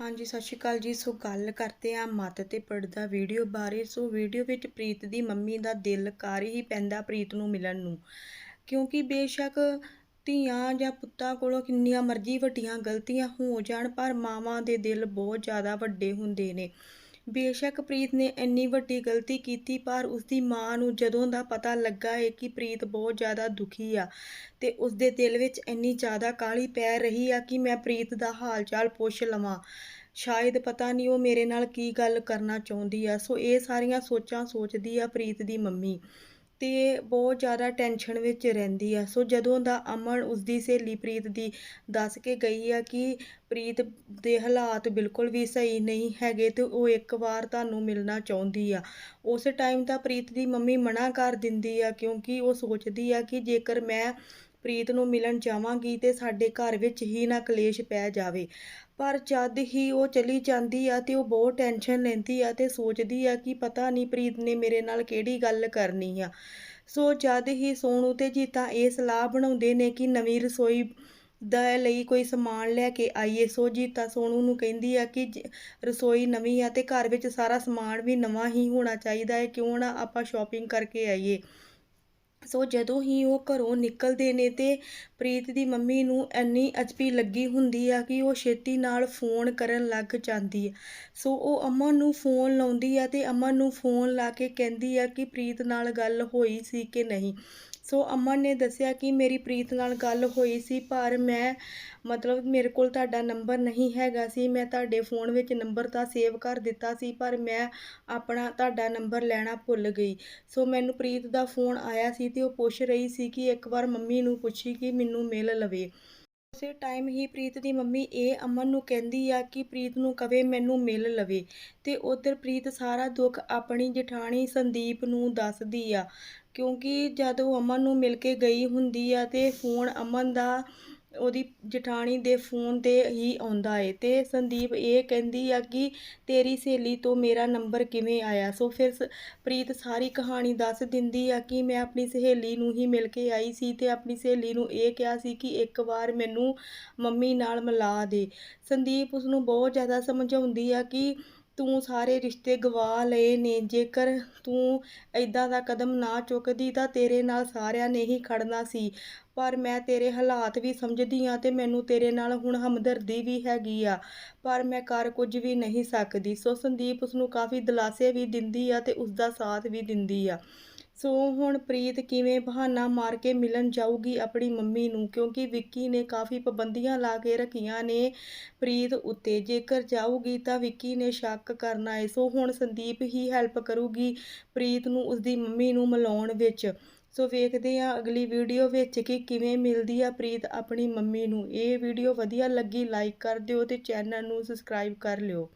ਹਾਂਜੀ, ਸਤਿ ਸ਼੍ਰੀ ਅਕਾਲ ਜੀ। ਸੋ ਗੱਲ ਕਰਦੇ ਆ ਮੱਤ ਤੇ ਪੜਦਾ ਵੀਡੀਓ ਬਾਰੇ। ਸੋ ਵੀਡੀਓ ਵਿੱਚ ਪ੍ਰੀਤ ਦੀ ਮੰਮੀ ਦਾ ਦਿਲ ਕਰ ਹੀ ਪੈਂਦਾ ਪ੍ਰੀਤ ਨੂੰ ਮਿਲਣ ਨੂੰ। ਕਿਉਂਕਿ ਬੇਸ਼ੱਕ ਧੀਆਂ ਜਾਂ ਪੁੱਤਾਂ ਕੋਲੋਂ ਕਿੰਨੀਆਂ ਮਰਜ਼ੀ ਵੱਡੀਆਂ ਗਲਤੀਆਂ ਹੋ ਜਾਣ, ਪਰ ਮਾਵਾਂ ਦੇ ਦਿਲ ਬਹੁਤ ਜ਼ਿਆਦਾ ਵੱਡੇ ਹੁੰਦੇ ਨੇ। ਬੇਸ਼ੱਕ ਪ੍ਰੀਤ ਨੇ ਇੰਨੀ ਵੱਡੀ ਗਲਤੀ ਕੀਤੀ, ਪਰ ਉਸਦੀ ਮਾਂ ਨੂੰ ਜਦੋਂ ਦਾ ਪਤਾ ਲੱਗਾ ਹੈ ਕਿ ਪ੍ਰੀਤ ਬਹੁਤ ਜ਼ਿਆਦਾ ਦੁਖੀ ਆ ਤੇ ਉਸਦੇ ਦਿਲ ਵਿੱਚ ਇੰਨੀ ਜ਼ਿਆਦਾ ਕਾਹਲੀ ਪੈ ਰਹੀ ਆ ਕਿ ਮੈਂ ਪ੍ਰੀਤ ਦਾ ਹਾਲ ਚਾਲ ਪੁੱਛ ਲਵਾਂ। ਸ਼ਾਇਦ ਪਤਾ ਨਹੀਂ ਉਹ ਮੇਰੇ ਨਾਲ ਕੀ ਗੱਲ ਕਰਨਾ ਚਾਹੁੰਦੀ ਆ। ਸੋ ਇਹ ਸਾਰੀਆਂ ਸੋਚਾਂ ਸੋਚਦੀ ਆ ਪ੍ਰੀਤ ਦੀ ਮੰਮੀ। ਤੇ ਬਹੁਤ ਜ਼ਿਆਦਾ ਟੈਨਸ਼ਨ ਵਿੱਚ ਰਹਿੰਦੀ ਆ। ਸੋ ਜਦੋਂ ਦਾ ਅਮਨ ਉਸਦੀ ਸਹੇਲੀ ਪ੍ਰੀਤ ਦੀ ਦੱਸ ਕੇ ਗਈ ਆ ਕਿ ਪ੍ਰੀਤ ਦੇ ਹਾਲਾਤ ਬਿਲਕੁਲ ਵੀ ਸਹੀ ਨਹੀਂ ਹੈਗੇ ਤੇ ਉਹ ਇੱਕ ਵਾਰ ਤੁਹਾਨੂੰ ਮਿਲਣਾ ਚਾਹੁੰਦੀ ਆ। ਉਸ ਟਾਈਮ ਤਾਂ ਪ੍ਰੀਤ ਦੀ ਮੰਮੀ ਮਨਾ ਕਰ ਦਿੰਦੀ ਆ ਕਿਉਂਕਿ ਉਹ ਸੋਚਦੀ ਆ ਕਿ ਜੇਕਰ ਮੈਂ ਪ੍ਰੀਤ ਨੂੰ ਮਿਲਣ ਜਾਵਾਂਗੀ ਤੇ ਸਾਡੇ ਘਰ ਵਿੱਚ ਹੀ ਨਾ ਕਲੇਸ਼ ਪੈ ਜਾਵੇ। ਪਰ ਜਦ ਹੀ ਉਹ ਚਲੀ ਜਾਂਦੀ ਆ ਤੇ ਉਹ ਬਹੁਤ ਟੈਨਸ਼ਨ ਲੈਂਦੀ ਆ ਤੇ ਸੋਚਦੀ ਆ ਕਿ ਪਤਾ ਨਹੀਂ ਪ੍ਰੀਤ ਨੇ ਮੇਰੇ ਨਾਲ ਕਿਹੜੀ ਗੱਲ ਕਰਨੀ ਆ। ਸੋ ਜਦ ਹੀ ਸੋਨੂ ਤੇ ਜੀਤਾ ਇਹ ਸਲਾਹ ਬਣਾਉਂਦੇ ਨੇ ਕਿ ਨਵੀਂ ਰਸੋਈ ਦਾ ਲਈ ਕੋਈ ਸਮਾਨ ਲੈ ਕੇ ਆਈਏ, ਸੋ ਜੀਤਾ ਸੋਨੂ ਨੂੰ ਕਹਿੰਦੀ ਆ ਕਿ ਜ- ਰਸੋਈ ਨਵੀਂ ਆ ਤੇ ਘਰ ਵਿੱਚ ਸਾਰਾ ਸਮਾਨ ਵੀ ਨਵਾਂ ਹੀ ਹੋਣਾ ਚਾਹੀਦਾ ਹੈ, ਕਿਉਂ ਨਾ ਆਪਾਂ ਸ਼ਾਪਿੰਗ ਕਰਕੇ ਆਈਏ। ਸੋ ਜਦੋਂ ਹੀ ਉਹ ਘਰੋਂ ਨਿਕਲਦੇ ਨੇ ਤੇ ਪ੍ਰੀਤ ਦੀ ਮੰਮੀ ਨੂੰ ਇੰਨੀ ਅਚਪੀ ਲੱਗੀ ਹੁੰਦੀ ਆ ਕਿ ਉਹ ਛੇਤੀ ਨਾਲ ਫੋਨ ਕਰਨ ਲੱਗ ਜਾਂਦੀ ਹੈ ਸੋ ਉਹ ਅਮਨ ਨੂੰ ਫੋਨ ਲਾਉਂਦੀ ਆ ਤੇ ਅਮਨ ਨੂੰ ਫੋਨ ਲਾ ਕੇ ਕਹਿੰਦੀ ਆ ਕਿ ਪ੍ਰੀਤ ਨਾਲ ਗੱਲ ਹੋਈ ਸੀ ਕਿ ਨਹੀਂ। ਸੋ ਅਮਨ ਨੇ ਦੱਸਿਆ ਕਿ ਮੇਰੀ ਪ੍ਰੀਤ ਨਾਲ ਗੱਲ ਹੋਈ ਸੀ, ਪਰ ਮੈਂ ਮਤਲਬ ਮੇਰੇ ਕੋਲ ਤੁਹਾਡਾ ਨੰਬਰ ਨਹੀਂ ਹੈਗਾ ਸੀ। ਮੈਂ ਤੁਹਾਡੇ ਫੋਨ ਵਿੱਚ ਨੰਬਰ ਤਾਂ ਸੇਵ ਕਰ ਦਿੱਤਾ ਸੀ, ਪਰ ਮੈਂ ਆਪਣਾ ਤੁਹਾਡਾ ਨੰਬਰ ਲੈਣਾ ਭੁੱਲ ਗਈ। ਸੋ ਮੈਨੂੰ ਪ੍ਰੀਤ ਦਾ ਫੋਨ ਆਇਆ ਸੀ ਤੇ ਉਹ ਪੁੱਛ ਰਹੀ ਸੀ ਕਿ ਇੱਕ ਵਾਰ ਮੰਮੀ ਨੂੰ ਪੁੱਛੀ ਕਿ ਮੈਨੂੰ ਮਿਲ ਲਵੇ। ਉਸੇ ਟਾਈਮ ਹੀ ਪ੍ਰੀਤ ਦੀ ਮੰਮੀ ਇਹ ਅਮਨ ਨੂੰ ਕਹਿੰਦੀ ਆ ਕਿ ਪ੍ਰੀਤ ਨੂੰ ਕਵੇ ਮੈਨੂੰ ਮਿਲ ਲਵੇ ਤੇ ਉਧਰ ਪ੍ਰੀਤ ਸਾਰਾ ਦੁੱਖ ਆਪਣੀ ਜਠਾਣੀ ਸੰਦੀਪ ਨੂੰ ਦੱਸਦੀ ਆ। ਕਿਉਂਕਿ ਜਦ ਉਹ ਅਮਨ ਨੂੰ ਮਿਲ ਕੇ ਗਈ ਹੁੰਦੀ ਆ ਤੇ ਫੋਨ ਅਮਨ ਦਾ ਉਹਦੀ ਜਠਾਣੀ ਦੇ ਫੋਨ ਤੇ ਹੀ ਆਉਂਦਾ ਏ ਅਤੇ ਸੰਦੀਪ ਇਹ ਕਹਿੰਦੀ ਆ ਕਿ ਤੇਰੀ ਸਹੇਲੀ ਤੋਂ ਮੇਰਾ ਨੰਬਰ ਕਿਵੇਂ ਆਇਆ? ਸੋ ਫਿਰ ਸ- ਪ੍ਰੀਤ ਸਾਰੀ ਕਹਾਣੀ ਦੱਸ ਦਿੰਦੀ ਆ ਕਿ ਮੈਂ ਆਪਣੀ ਸਹੇਲੀ ਨੂੰ ਹੀ ਮਿਲ ਕੇ ਆਈ ਸੀ ਅਤੇ ਆਪਣੀ ਸਹੇਲੀ ਨੂੰ ਇਹ ਕਿਹਾ ਸੀ ਕਿ ਇੱਕ ਵਾਰ ਮੈਨੂੰ ਮੰਮੀ ਨਾਲ ਮਿਲਾ ਦੇ। ਸੰਦੀਪ ਉਸ ਨੂੰ ਬਹੁਤ ਜ਼ਿਆਦਾ ਸਮਝਾਉਂਦੀ ਆ ਕਿ ਤੂੰ ਸਾਰੇ ਰਿਸ਼ਤੇ ਗਵਾ ਲਏ ਨੇ, ਜੇਕਰ ਤੂੰ ਐਦਾਂ ਦਾ ਕਦਮ ਨਾ ਚੁੱਕਦੀ ਤਾਂ ਤੇਰੇ ਨਾਲ ਸਾਰਿਆਂ ਨੇ ਹੀ ਖੜਨਾ ਸੀ। ਪਰ ਮੈਂ ਤੇਰੇ ਹਾਲਾਤ ਵੀ ਸਮਝਦੀ ਆ ਤੇ ਮੈਨੂੰ ਤੇਰੇ ਨਾਲ ਹੁਣ ਹਮਦਰਦੀ ਵੀ ਹੈਗੀ ਆ। ਪਰ ਮੈਂ ਕਰ ਕੁਝ ਵੀ ਨਹੀਂ ਸਕਦੀ। ਸੋ ਸੰਦੀਪ ਉਸ ਨੂੰ ਕਾਫੀ ਦਿਲਾਸੇ ਵੀ ਦਿੰਦੀ ਆ ਤੇ ਉਸ ਦਾ ਸਾਥ ਵੀ ਦਿੰਦੀ ਆ। ਸੋ ਹੁਣ ਪ੍ਰੀਤ ਕਿਵੇਂ ਬਹਾਨਾ ਮਾਰ ਕੇ ਮਿਲਣ ਜਾਊਗੀ ਆਪਣੀ ਮੰਮੀ ਨੂੰ? ਕਿਉਂਕਿ ਵਿੱਕੀ ਨੇ ਕਾਫੀ ਪਾਬੰਦੀਆਂ ਲਾ ਕੇ ਰੱਖੀਆਂ ਨੇ ਪ੍ਰੀਤ ਉੱਤੇ। ਜੇਕਰ ਜਾਊਗੀ ਤਾਂ ਵਿੱਕੀ ਨੇ ਸ਼ੱਕ ਕਰਨਾ ਹੈ ਸੋ ਹੁਣ ਸੰਦੀਪ ਹੀ ਹੈਲਪ ਕਰੂਗੀ ਪ੍ਰੀਤ ਨੂੰ ਉਸਦੀ ਮੰਮੀ ਨੂੰ ਮਿਲਾਉਣ ਵਿੱਚ। ਸੋ ਵੇਖਦੇ ਹਾਂ ਅਗਲੀ ਵੀਡੀਓ ਵਿੱਚ ਕਿ ਕਿਵੇਂ ਮਿਲਦੀ ਆ ਪ੍ਰੀਤ ਆਪਣੀ ਮੰਮੀ ਨੂੰ। ਇਹ ਵੀਡੀਓ ਵਧੀਆ ਲੱਗੀ ਲਾਈਕ ਕਰ ਦਿਓ ਤੇ ਚੈਨਲ ਨੂੰ ਸਬਸਕ੍ਰਾਈਬ ਕਰ ਲਿਓ।